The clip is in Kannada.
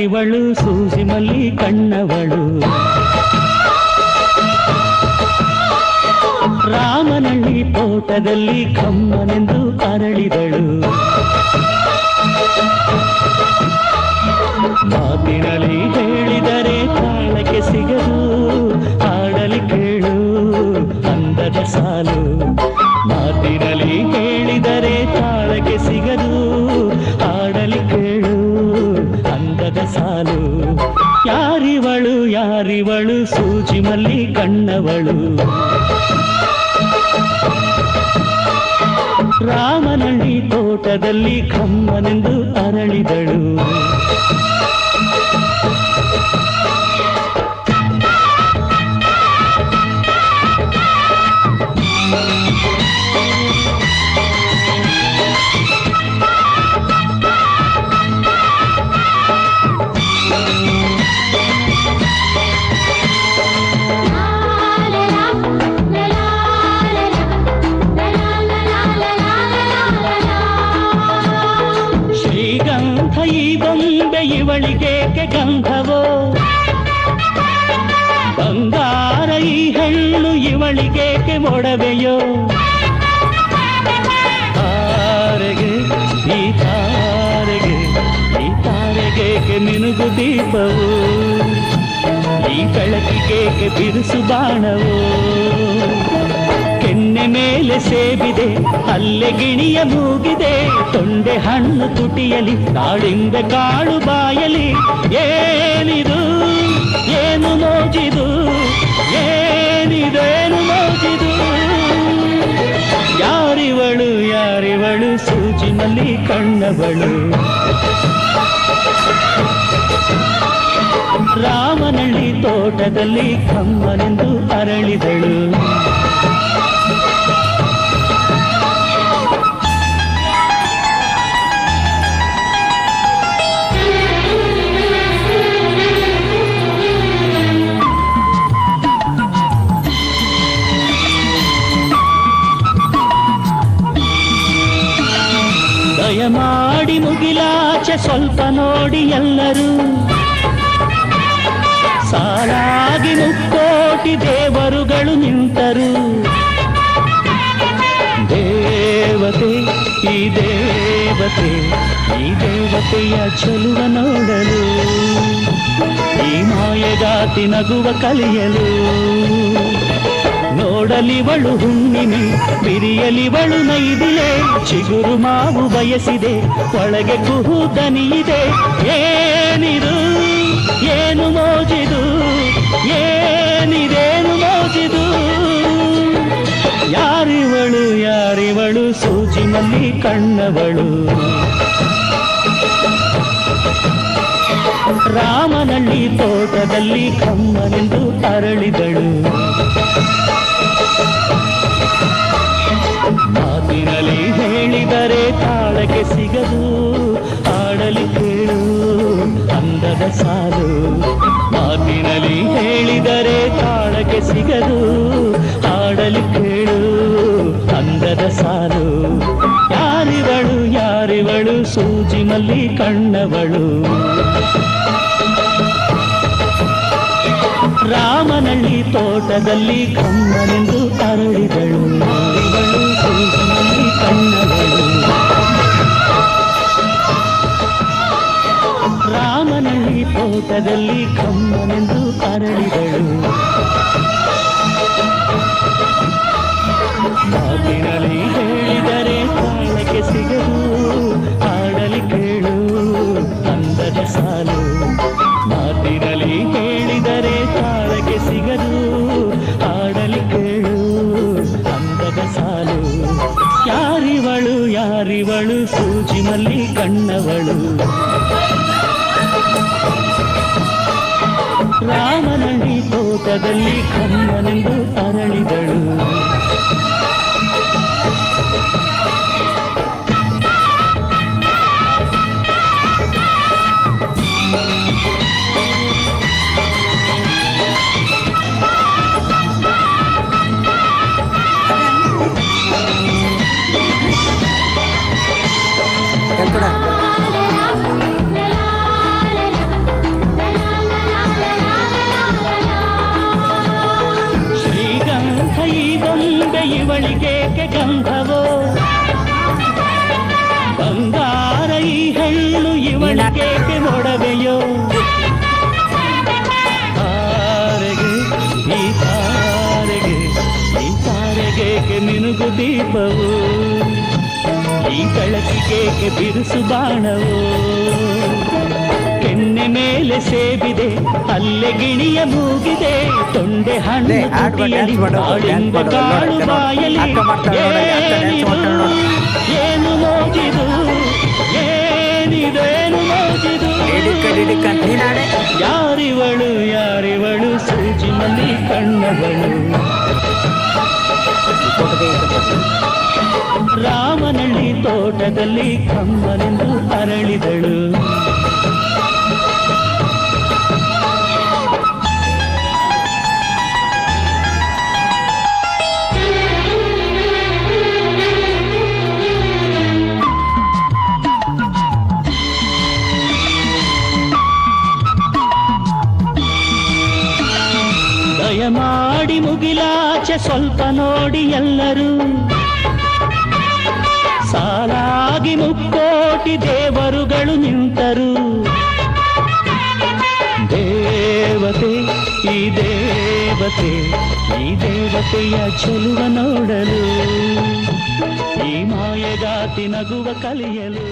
ಯಾರಿವಳು ಸೂಸಿ ಕಣ್ಣವಳು. ರಾಮನಳ್ಳಿ ತೋಟದಲ್ಲಿ ಕಮ್ಮನೆಂದು ಅರಳಿದಳು. ಮಾತಿನಲ್ಲಿ ಹೇಳಿದರೆ ತಾಳಕ್ಕೆ ಸಿಗದು, ಹಾಡಲಿ ಕೇಳು, ಅಂದದ ಸಾಲು. ಮಾತಿನಲ್ಲಿ ಹೇಳಿದರೆ ತಾಳಕ್ಕೆ ಸಿಗದು ಯಾರಿವಳು ಯಾರಿವಳು ಸೂಜಿ ಮಲ್ಲಿ ಕಣ್ಣವಳು. ರಾಮನಳ್ಳಿ ತೋಟದಲ್ಲಿ ಕಮ್ಮನೆಂದು ಅರಳಿದಳು. ಹೆಣ್ಣು ಮೊಡವೆಯೋ? ತಾರೆಗೆ, ಈ ತಾರೆಗೆ, ಈ ತಾರೆಗೇಕೆ ನಿನಗು ದೀಪವು? ಈ ಬೆಳಕಿಗೇಕೆ ಬಿರುಸು ಬಾಣವು? ಕೆನ್ನೆ ಮೇಲೆ ಸೇಬಿದೆ, ಅಲ್ಲೆ ಗಿಣಿಯ ಮೂಗಿದೆ. ತೊಂಡೆ ಹಣ್ಣು ತುಟಿಯಲಿ ತಾಳಿಂಬೆ ಕಾಳು ಬಾಯಲಿ. ಏನಿದು, ಏನು ಮೋಜಿದು? ಏನಿದೇನು ಯಾರಿವಳು ಯಾರಿವಳು ಸೂಜಿನಲ್ಲಿ ಕಣ್ಣವಳು. ರಾಮನಳ್ಳಿ ತೋಟದಲ್ಲಿ ಕಮ್ಮನೆಂದು ಅರಳಿದಳು. ದಯಮಾಡಿ ಮುಗಿಲಾಚೆ ಸ್ವಲ್ಪ ನೋಡಿ ಎಲ್ಲರೂ ಸಾಲಾಗಿ ಮುಕ್ಕೋಟಿ ದೇವರುಗಳು ನಿಂತರು ದೇವತೆ ಈ ದೇವತೆ ಈ ದೇವತೆಯ ಚೆಲುವ ನೋಡಲು ಈ ಮಾಯಗಾತಿ ನಗುವ ಕಲಿಯಲು ನೋಡಲಿವಳು ಹುಣ್ಣಿಮೆ, ಬಿರಿಯಲಿವಳು ನೈದಿಲೆ. ಚಿಗುರು ಮಾವು ಬಯಸಿದೆ, ಒಳಗೆ ಕುಹು ದನಿಯಿದೆ. ಏನಿದು, ಏನು ಮೋಜಿದು, ಏನಿದೇನು ಮೋಜಿದು. ಯಾರಿವಳು ಯಾರಿವಳು, ಸೂಜಿನಲ್ಲಿ ಕಣ್ಣವಳು. ರಾಮನಳ್ಳಿ ತೋಟದಲ್ಲಿ ಕಮ್ಮನೆಂದು ಅರಳಿದಳು. ಸಿಗದು ಆಡಲಿ ಕೇಳು, ಅಂದದ ಸಾಲು. ಮಾತಿನಲ್ಲಿ ಹೇಳಿದರೆ ತಾಳಕ್ಕೆ ಸಿಗದು ಆಡಲಿ ಕೇಳು, ಅಂದದ ಸಾಲು. ಯಾರಿವಳು ಯಾರಿವಳು ಸೂಜಿ ಮಲ್ಲಿ ಕಣ್ಣವಳು. ರಾಮನಳ್ಳಿ ತೋಟದಲ್ಲಿ ಕಮ್ಮನೆಂದು ಅರಳಿದಳು. ಕಣ್ಣವಳು. ತೋಟದಲ್ಲಿ ಕಮ್ಮನೆಂದು ಅರಳಿದಳು. ಮಾತಿನಲ್ಲಿ ಹೇಳಿದರೆ ತಾಳಕ್ಕೆ ಸಿಗದು, ಹಾಡಲಿ ಕೇಳು, ಅಂದದ ಸಾಲು. ಮಾತಿನಲ್ಲಿ ಹೇಳಿದರೆ ತಾಳಕ್ಕೆ ಸಿಗದು, ಹಾಡಲಿ ಕೇಳು, ಅಂದದ ಸಾಲು. ಯಾರಿವಳು ಯಾರಿವಳು ಸೂಜಿ ಕಣ್ಣವಳು. ರಾಮನಳ್ಳಿ ತೋಟದಲ್ಲಿ ಕಮ್ಮನೆಂದು ಅರಳಿದಳು. ಇವಳಿಗೇಕೆ ಗಂಧವೋ? ಬಂಗಾರ ಈ ಹೆಣ್ಣು ಇವಳಿಗೇಕೆ ಮೊಡವೆಯೋ ತಾರೆಗೆ, ಈ ತಾರೆಗೆ, ಈ ತಾರೆಗೇಕೆ ನಿನಗು ದೀಪವು? ಈ ಬೆಳಕಿಗೇಕೆ ಬಿರುಸು ಬಾಣವು? ಕೆನ್ನೆ ಮೇಲೆ ಸೇಬಿದೆ ಅಲ್ಲೆ ಗಿಣಿಯ ಮೂಗಿದೆ ತೊಂಡೆ ಹಣ್ಣು ಕಾಳು ಬಾಯಲಿ ಏನು ಮೋಜಿದು ಏನಿದೇನು ಮೋಜಿದು. ಯಾರಿವಳು ಯಾರಿವಳು ಸೂಜಿನಲ್ಲಿ ಕಣ್ಣವಳು. ರಾಮನಳ್ಳಿ ತೋಟದಲ್ಲಿ ಕಮ್ಮನೆಂದು ಅರಳಿದಳು. ದಯಮಾಡಿ ಮುಗಿಲಾಚೆ ಸ್ವಲ್ಪ ನೋಡಿ ಎಲ್ಲರೂ ಸಾಲಾಗಿ ಮುಕ್ಕೋಟಿ ದೇವರುಗಳು ನಿಂತರು ದೇವತೆ ಈ ದೇವತೆ ಈ ದೇವತೆಯ ಚೆಲುವ ನೋಡಲು ಈ ಮಾಯಗಾತಿ ನಗುವ ಕಲಿಯಲು